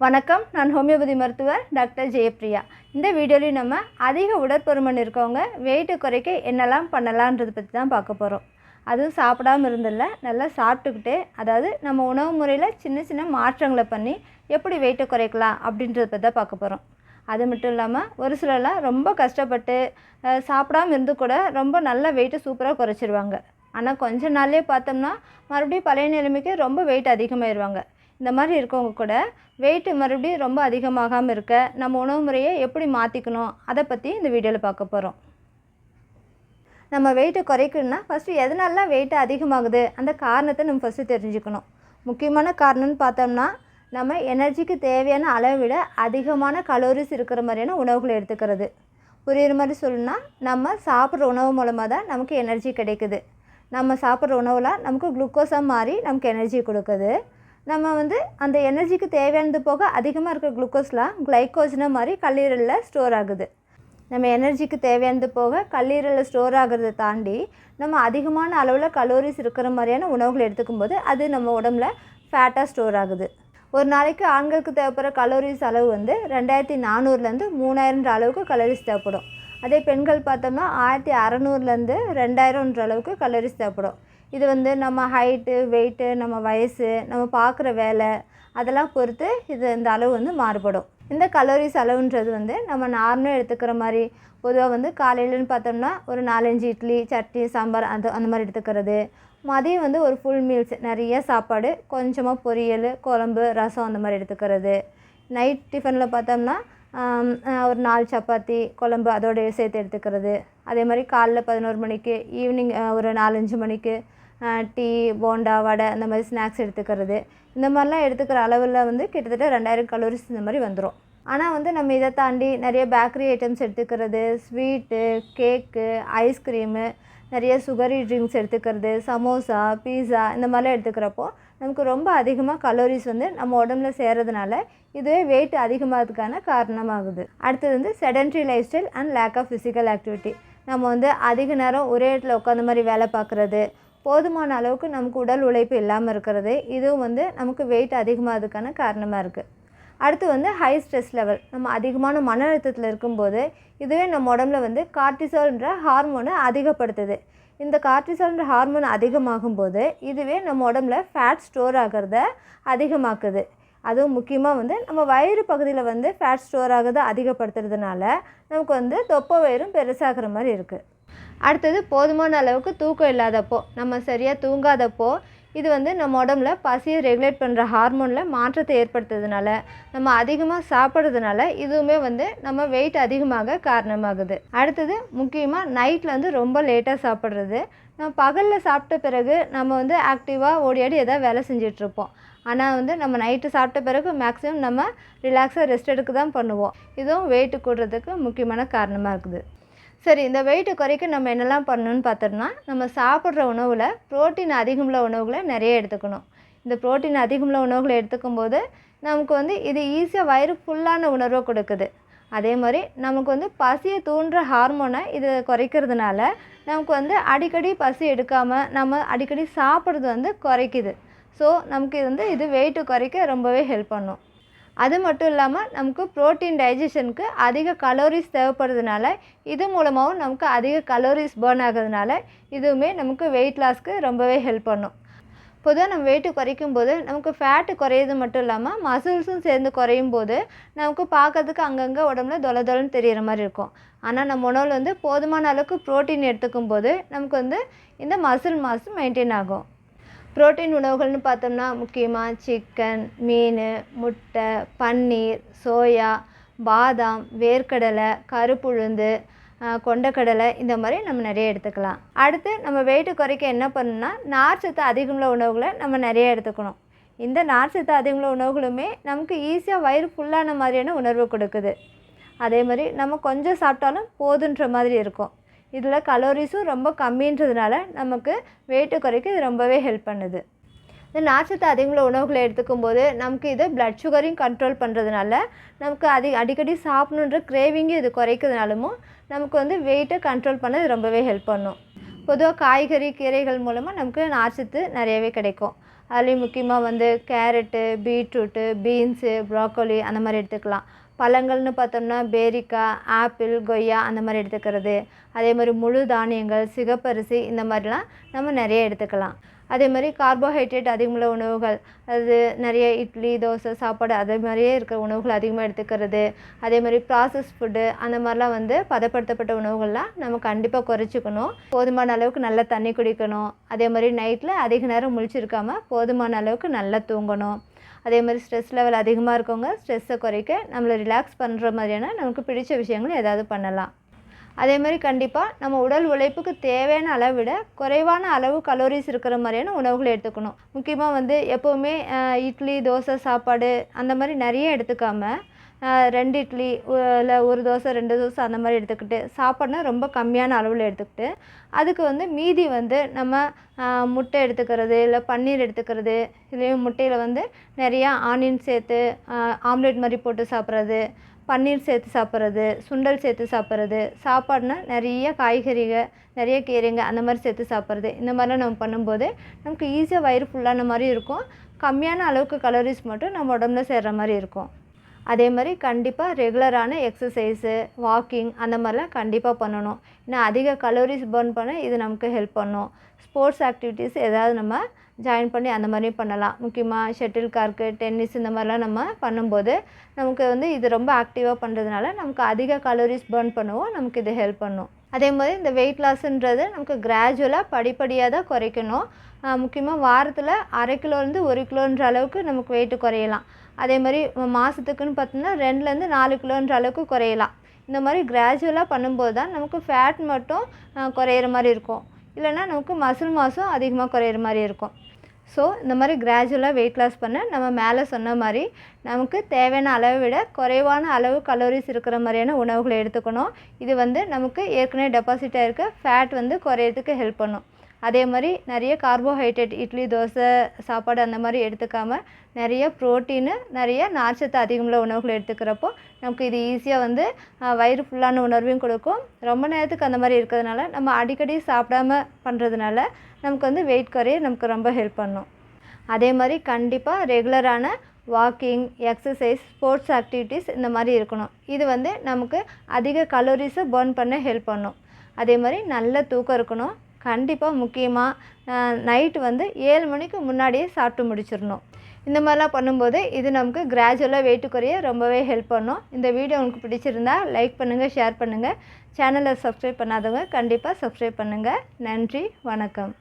வணக்கம் நான் ஹோமியோபதி மருத்துவர் டாக்டர் ஜெயப்ரியா இந்த வீடியோலையும் நம்ம அதிக உடற்பருமன் இருக்கவங்க வெயிட்டு குறைக்க என்னெல்லாம் பண்ணலான்றதை பற்றி தான் பார்க்க போகிறோம் அதுவும் சாப்பிடாம இருந்தில்ல நல்லா சாப்பிட்டுக்கிட்டு அதாவது நம்ம உணவு முறையில் சின்ன சின்ன மாற்றங்களை பண்ணி எப்படி வெயிட்டை குறைக்கலாம் அப்படின்றத பற்றி தான் பார்க்க போகிறோம் அது மட்டும் இல்லாமல் ஒரு சிலர்லாம் ரொம்ப கஷ்டப்பட்டு சாப்பிடாமல் சாப்பிடாம இருந்து கூட ரொம்ப நல்ல வெயிட்டை சூப்பராக குறைச்சிருவாங்க. ஆனால் கொஞ்ச நாள்லேயே பார்த்தோம்னா மறுபடியும் பழைய நிலைமைக்கு ரொம்ப வெயிட் அதிகமாகிடுவாங்க இந்த மாதிரி இருக்கவங்க கூட வெயிட்டு மறுபடியும் ரொம்ப அதிகமாகாமல் இருக்க நம்ம உணவு முறையை எப்படி மாற்றிக்கணும் அதை பற்றி இந்த வீடியோவில் பார்க்க போகிறோம் நம்ம வெயிட்டை குறைக்கணும்னா ஃபஸ்ட்டு எதனாலலாம் வெயிட் அதிகமாகுது? அந்த காரணத்தை நம்ம ஃபஸ்ட்டு தெரிஞ்சுக்கணும். முக்கியமான காரணம்னு பார்த்தோம்னா நம்ம எனர்ஜிக்கு தேவையான அளவை விட அதிகமான கலோரிஸ் இருக்கிற மாதிரியான உணவுகளை எடுத்துக்கிறது. புரியுற மாதிரி சொல்லணும்னா நம்ம சாப்பிட்ற உணவு மூலமாக தான் நமக்கு எனர்ஜி கிடைக்குது. நம்ம சாப்பிட்ற உணவில் நமக்கு குளுக்கோஸாக மாறி நமக்கு எனர்ஜி கொடுக்குது. நம்ம வந்து அந்த எனர்ஜிக்கு தேவையானது போக அதிகமாக இருக்கிற குளுக்கோஸ்லாம் கிளைக்கோஜனை மாதிரி கல்லீரலில் ஸ்டோர் ஆகுது. நம்ம எனர்ஜிக்கு தேவையானது போக கல்லீரலில் ஸ்டோர் ஆகிறத தாண்டி நம்ம அதிகமான அளவில் கலோரிஸ் இருக்கிற மாதிரியான உணவுகள் எடுத்துக்கும்போது அது நம்ம உடம்புல ஃபேட்டாக ஸ்டோர் ஆகுது. ஒரு நாளைக்கு ஆண்களுக்கு தேவைப்படுற கலோரிஸ் அளவு வந்து ரெண்டாயிரத்தி நானூறுலேருந்து மூணாயிரன்ற அளவுக்கு கலோரிஸ் தேவைப்படும். அதே பெண்கள் பார்த்தோம்னா ஆயிரத்தி அறநூறுலேருந்து ரெண்டாயிரம்ன்ற அளவுக்கு கலோரிஸ் தேவைப்படும். இது வந்து நம்ம ஹைட்டு வெயிட்டு நம்ம வயசு நம்ம பார்க்குற வேலை அதெல்லாம் பொறுத்து இது இந்த அளவு வந்து மாறுபடும். இந்த கலோரிஸ் அளவுன்றது வந்து நம்ம நார்மலாக எடுத்துக்கிற மாதிரி பொதுவாக வந்து காலையிலன்னு பார்த்தோம்னா ஒரு நாலஞ்சு இட்லி சட்னி சாம்பார் அந்த அந்த மாதிரி எடுத்துக்கிறது. மதியம் வந்து ஒரு ஃபுல் மீல்ஸ் நிறைய சாப்பாடு கொஞ்சமாக பொரியல் குழம்பு ரசம் அந்த மாதிரி எடுத்துக்கிறது. நைட் டிஃபனில் பார்த்தோம்னா ஒரு நாலு சப்பாத்தி குழம்பு அதோடய சேர்த்து எடுத்துக்கிறது. அதே மாதிரி காலைல பதினோரு மணிக்கு ஈவினிங் ஒரு நாலஞ்சு மணிக்கு டீ போண்டா வடை அந்த மாதிரி ஸ்நாக்ஸ் எடுத்துக்கிறது. இந்த மாதிரிலாம் எடுத்துக்கிற அளவில் வந்து கிட்டத்தட்ட ரெண்டாயிரம் கலோரிஸ் இந்த மாதிரி வந்துடும் ஆனால் வந்து நம்ம இதை தாண்டி நிறைய பேக்கரி ஐட்டம்ஸ் எடுத்துக்கிறது ஸ்வீட்டு கேக்கு ஐஸ்கிரீமு நிறைய சுகரி ட்ரிங்க்ஸ் எடுத்துக்கிறது சமோசா பீஸா இந்த மாதிரிலாம் எடுத்துக்கிறப்போ நமக்கு ரொம்ப அதிகமாக கலோரிஸ் வந்து நம்ம உடம்புல சேர்றதுனால இதுவே வெயிட் அதிகமாகிறதுக்கான காரணமாகுது. அடுத்தது வந்து sedentary lifestyle and lack of physical activity நம்ம வந்து அதிக நேரம் ஒரே இடத்துல உட்காந்த மாதிரி வேலை பார்க்குறது போதுமான அளவுக்கு நமக்கு உடல் உழைப்பு இல்லாமல் இருக்கிறது. இதுவும் வந்து நமக்கு வெயிட் அதிகமாகிறதுக்கான காரணமாக இருக்குது அடுத்து வந்து ஹை ஸ்ட்ரெஸ் லெவல் நம்ம அதிகமான மன அழுத்தத்தில் இருக்கும்போது இதுவே நம்ம உடம்புல வந்து கார்டிசால்ன்ற ஹார்மோனை அதிகப்படுத்துது. இந்த கார்டிசால்ன்ற ஹார்மோன் அதிகமாகும் போது இதுவே நம்ம உடம்புல ஃபேட் ஸ்டோர் ஆகிறத அதிகமாக்குது. அதுவும் முக்கியமாக வந்து நம்ம வயிறு பகுதியில் வந்து ஃபேட் ஸ்டோர் ஆகிறத அதிகப்படுத்துறதுனால நமக்கு வந்து தொப்பை வயிறும் பெருசாகிற மாதிரி இருக்குது அடுத்தது போதுமான அளவுக்கு தூக்கம் இல்லாதப்போ நம்ம சரியாக தூங்காதப்போ இது வந்து நம்ம உடம்புல பசியை ரெகுலேட் பண்ணுற ஹார்மோனில் மாற்றத்தை ஏற்படுத்துறதுனால நம்ம அதிகமாக சாப்பிட்றதுனால இதுவுமே வந்து நம்ம வெயிட் அதிகமாக காரணமாகுது. அடுத்தது முக்கியமாக நைட்டில் வந்து ரொம்ப லேட்டாக சாப்பிட்றது. நம்ம பகலில் சாப்பிட்ட பிறகு நம்ம வந்து ஆக்டிவாக ஓடி ஆடி எதாவது வேலை செஞ்சிட்ருப்போம் ஆனால் வந்து நம்ம நைட்டு சாப்பிட்ட பிறகு மேக்ஸிமம் நம்ம ரிலாக்ஸாக ரெஸ்ட் எடுக்க தான் பண்ணுவோம். இதுவும் வெயிட்டு கூடுறதுக்கு முக்கியமான காரணமாக இருக்குது. சரி இந்த வெயிட்டை குறைக்க நம்ம என்னெல்லாம் பண்ணணும்னு பார்த்தோம்னா நம்ம சாப்பிட்ற உணவில் புரோட்டீன் அதிகமுள்ள உணவுகளை நிறைய எடுத்துக்கணும். இந்த புரோட்டீன் அதிகமுள்ள உணவுகளை எடுத்துக்கும் போது நமக்கு வந்து இது ஈஸியாக வயிறு ஃபுல்லான உணர்வை கொடுக்குது. அதே மாதிரி நமக்கு வந்து பசியை தூண்டுற ஹார்மோனை இது குறைக்கிறதுனால நமக்கு வந்து அடிக்கடி பசி எடுக்காமல் நம்ம அடிக்கடி சாப்பிட்றது வந்து குறைக்குது. ஸோ நமக்கு இது வந்து இது வெயிட்டு குறைக்க ரொம்பவே ஹெல்ப் பண்ணும். அது மட்டும் இல்லாமல் நமக்கு புரோட்டீன் டைஜஷனுக்கு அதிக கலோரிஸ் தேவைப்படுறதுனால இது மூலமாகவும் நமக்கு அதிக கலோரிஸ் பேர்ன் ஆகிறதுனால இதுவுமே நமக்கு வெயிட் லாஸ்க்கு ரொம்பவே ஹெல்ப் பண்ணும். பொதுவாக நம்ம வெயிட்டு குறைக்கும் போது நமக்கு ஃபேட்டு குறையிறது மட்டும் இல்லாமல் மசில்ஸும் சேர்ந்து குறையும் போது நமக்கு பார்க்கறதுக்கு அங்கங்கே உடம்புல தொலை தொலைன்னு தெரிகிற மாதிரி இருக்கும். ஆனால் நம்ம உணவில் வந்து போதுமான அளவுக்கு புரோட்டீன் எடுத்துக்கும் போது நமக்கு வந்து இந்த மசில் மாஸ் மெயின்டைன் ஆகும். புரோட்டீன் உணவுகள்னு பார்த்தோம்னா முக்கியமாக சிக்கன் மீன் முட்டை பன்னீர் சோயா பாதாம் வேர்க்கடலை கருப்புளுந்து கொண்டக்கடலை இந்த மாதிரி நம்ம நிறைய எடுத்துக்கலாம். அடுத்து நம்ம வெயிட்டு குறைக்க என்ன பண்ணணும்னா நார்ச்சத்து அதிகமுள்ள உணவுகளை நம்ம நிறைய எடுத்துக்கணும். இந்த நார்ச்சத்து அதிகமுள்ள உணவுகளுமே நமக்கு ஈஸியாக வயிறு ஃபுல்லான மாதிரியான உணர்வு கொடுக்குது. அதே மாதிரி நம்ம கொஞ்சம் சாப்பிட்டாலும் போதுன்ற மாதிரி இருக்கும். இதில் கலோரிஸும் ரொம்ப கம்மின்றதுனால நமக்கு வெயிட்டு குறைக்க இது ரொம்பவே ஹெல்ப் பண்ணுது. இந்த நார்ச்சத்து அதிகமுள்ள உணவுகளை எடுத்துக்கும் போது நமக்கு இது பிளட் சுகரையும் கண்ட்ரோல் பண்ணுறதுனால நமக்கு அதி அடிக்கடி சாப்பிடணுன்ற கிரேவிங்கும் இது குறைக்கிறதுனாலும் நமக்கு வந்து வெயிட்டை கண்ட்ரோல் பண்ண இது ரொம்பவே ஹெல்ப் பண்ணும். பொதுவாக காய்கறி கீரைகள் மூலமாக நமக்கு நார்ச்சத்து நிறையவே கிடைக்கும். அதுலேயும் முக்கியமாக வந்து கேரட்டு பீட்ரூட்டு பீன்ஸு ப்ராக்கோலி அந்த மாதிரி எடுத்துக்கலாம். பழங்கள்னு பார்த்தோம்னா பேரிக்காய் ஆப்பிள் கொய்யா அந்த மாதிரி எடுத்துக்கிறது. அதே மாதிரி முழு தானியங்கள் சிகப்பரிசி இந்த மாதிரிலாம் நம்ம நிறைய எடுத்துக்கலாம். அதே மாதிரி கார்போஹைட்ரேட் அதிகமுள்ள உணவுகள் அது நிறைய இட்லி தோசை சாப்பாடு அதே மாதிரியே இருக்கிற உணவுகள் அதிகமாக எடுத்துக்கிறது. அதே மாதிரி ப்ராசஸ் ஃபுட்டு அந்த மாதிரிலாம் வந்து பதப்படுத்தப்பட்ட உணவுகள்லாம் நம்ம கண்டிப்பாக குறைச்சிக்கணும். போதுமான அளவுக்கு நல்லா தண்ணி குடிக்கணும். அதே மாதிரி நைட்டில் அதிக நேரம் முழிச்சிருக்காம போதுமான அளவுக்கு நல்லா தூங்கணும். அதே மாதிரி ஸ்ட்ரெஸ் லெவல் அதிகமாக இருக்கவங்க ஸ்ட்ரெஸ்ஸை குறைக்க நம்மளை ரிலாக்ஸ் பண்ணுற மாதிரியான நமக்கு பிடிச்ச விஷயங்கள் ஏதாவது பண்ணலாம். அதே மாதிரி கண்டிப்பாக நம்ம உடல் உழைப்புக்கு தேவையான அளவை விட குறைவான அளவு கலோரிஸ் இருக்கிற மாதிரியான உணவுகளை எடுத்துக்கணும். முக்கியமாக வந்து எப்போவுமே இட்லி தோசை சாப்பாடு அந்த மாதிரி நிறைய எடுத்துக்காம ரெண்டு இட்லி இல்லை ஒரு தோசை ரெண்டு தோசை அந்த மாதிரி எடுத்துக்கிட்டு சாப்பாடுனா ரொம்ப கம்மியான அளவில் எடுத்துக்கிட்டு அதுக்கு வந்து மீதி வந்து நம்ம முட்டை எடுத்துக்கிறது இல்லை பன்னீர் எடுத்துக்கிறது இதுலேயும் முட்டையில் வந்து நிறையா ஆனியன் சேர்த்து ஆம்லேட் மாதிரி போட்டு சாப்பிட்றது பன்னீர் சேர்த்து சாப்பிட்றது சுண்டல் சேர்த்து சாப்பிட்றது சாப்பாடுனா நிறைய காய்கறிகள் நிறைய கீரைங்க அந்த மாதிரி சேர்த்து சாப்பிட்றது. இந்த மாதிரிலாம் நம்ம பண்ணும்போது நமக்கு ஈஸியாக வயிறு ஃபுல்லான மாதிரி இருக்கும். கம்மியான அளவுக்கு கலோரிஸ் மட்டும் நம்ம உடம்புல சேர்கிற மாதிரி இருக்கும். அதே மாதிரி கண்டிப்பாக ரெகுலரான எக்ஸசைஸு வாக்கிங் அந்த மாதிரிலாம் கண்டிப்பாக பண்ணணும். ஏன்னா அதிக கலோரிஸ் பர்ன் பண்ண இது நமக்கு ஹெல்ப் பண்ணும். ஸ்போர்ட்ஸ் ஆக்டிவிட்டீஸ் ஏதாவது நம்ம ஜாயின் பண்ணி அந்த மாதிரியும் பண்ணலாம். முக்கியமாக ஷட்டில் கார்க்கு டென்னிஸ் இந்த மாதிரிலாம் நம்ம பண்ணும்போது நமக்கு வந்து இது ரொம்ப ஆக்டிவாக பண்ணுறதுனால நமக்கு அதிக கலோரிஸ் பர்ன் பண்ணுவோம். நமக்கு இது ஹெல்ப் பண்ணும். அதே மாதிரி இந்த வெயிட் லாஸ்ன்றது நமக்கு கிராஜுவலாக படிப்படியாக தான் குறைக்கணும். முக்கியமாக வாரத்தில் அரை கிலோலேருந்து ஒரு கிலோன்ற அளவுக்கு நமக்கு வெயிட்டு குறையலாம். அதே மாதிரி மாதத்துக்குன்னு பார்த்தோம்னா ரெண்டுலேருந்து நாலு கிலோன்ற அளவுக்கு குறையலாம். இந்த மாதிரி கிராஜுவலாக பண்ணும்போது தான் நமக்கு ஃபேட் மட்டும் குறையிற மாதிரி இருக்கும். இல்லைன்னா நமக்கு மசில் மாசும் அதிகமாக குறையிற மாதிரி இருக்கும். ஸோ இந்த மாதிரி கிராஜுவலாக வெயிட் லாஸ் பண்ண நம்ம மேலே சொன்ன மாதிரி நமக்கு தேவையான அளவை விட குறைவான அளவு கலோரிஸ் இருக்கிற மாதிரியான உணவுகளை எடுத்துக்கணும். இது வந்து நமக்கு ஏற்கனவே டெபாசிட் ஆகிருக்க ஃபேட் வந்து குறையிறதுக்கு ஹெல்ப் பண்ணும். அதே மாதிரி நிறைய கார்போஹைட்ரேட் இட்லி தோசை சாப்பாடு அந்த மாதிரி எடுத்துக்காமல் நிறைய ப்ரோட்டீனு நிறைய நார்ச்சத்து அதிகமுள்ள உணவுகளை எடுத்துக்கிறப்போ நமக்கு இது ஈஸியாக வந்து வயிறு ஃபுல்லான உணர்வையும் கொடுக்கும். ரொம்ப நேரத்துக்கு அந்த மாதிரி இருக்கிறதுனால நம்ம அடிக்கடி சாப்பிடாம பண்ணுறதுனால நமக்கு வந்து வெயிட் குறைய நமக்கு ரொம்ப ஹெல்ப் பண்ணும். அதே மாதிரி கண்டிப்பாக ரெகுலரான வாக்கிங் எக்ஸசைஸ் ஸ்போர்ட்ஸ் ஆக்டிவிட்டீஸ் இந்த மாதிரி இருக்கணும். இது வந்து நமக்கு அதிக கலோரிஸை பர்ன் பண்ண ஹெல்ப் பண்ணும். அதே மாதிரி நல்ல தூக்கம் இருக்கணும். கண்டிப்பாக முக்கியமாக நைட்டு வந்து ஏழு மணிக்கு முன்னாடியே சாப்பிட்டு முடிச்சிடணும். இந்த மாதிரிலாம் பண்ணும்போது இது நமக்கு கிராஜுவலாக வெயிட்டு குறைய ரொம்பவே ஹெல்ப் பண்ணும். இந்த வீடியோ உங்களுக்கு பிடிச்சிருந்தா லைக் பண்ணுங்கள் ஷேர் பண்ணுங்கள் சேனலை சப்ஸ்கிரைப் பண்ணாதவங்க கண்டிப்பாக சப்ஸ்கிரைப் பண்ணுங்கள் நன்றி வணக்கம்.